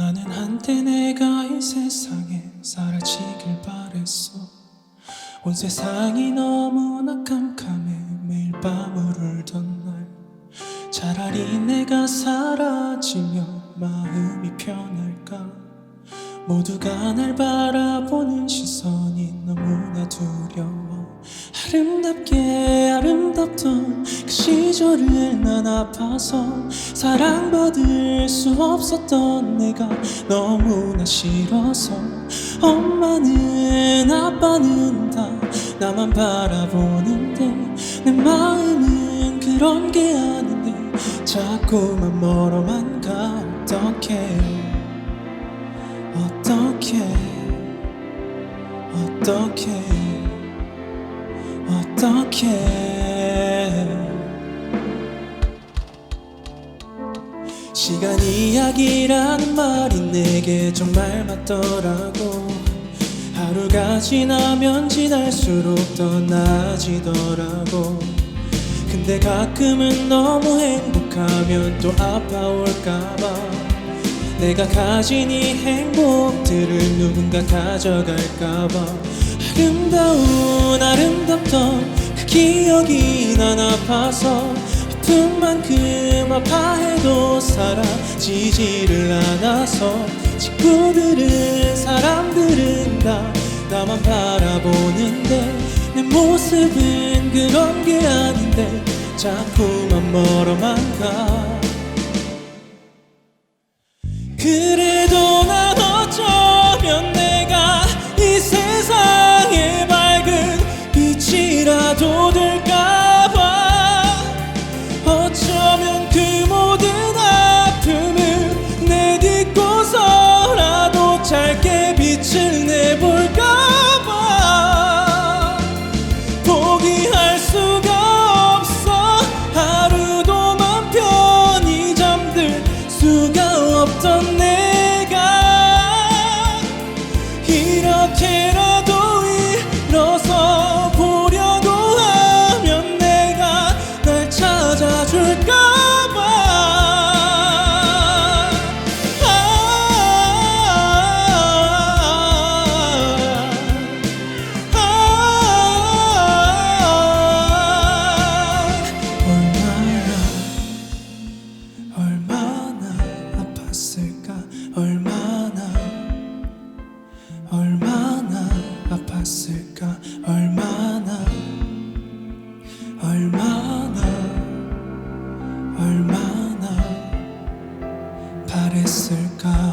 나는 한때 내가 이 세상에 사라지길 바랬어. 온 세상이 너무나 깜깜해 매일 밤을 울던 날. 차라리 내가 사라지면 마음이 편할까? 모두가 날 바라보는 시선이 너무나 두려워. 아름답게 아름 답던 그 시절을 난 아파서 사랑받을 수 없었던 내가 너무나 싫어서 엄마는 아빠는 다 나만 바라보는데 내 마음은 그런 게 아닌데 자꾸만 멀어만 가. 어떡해? 어떻게 어떻게 어떻게 시간 이야기라는 말이 내게 정말 맞더라고. 하루가 지나면 지날수록 더 나아지더라고. 근데 가끔은 너무 행복하면 또 아파올까봐. 내가 가진 이 행복들을 누군가 가져갈까봐. 아름다운 아름답던 그 기억이 난 아파서 아픈 만큼 아파해도 사라지지를 않아서 친구들은 사람들은 다 나만 바라보는데 내 모습은 그런 게 아닌데 자꾸만 멀어만 가. 그래 바랬을까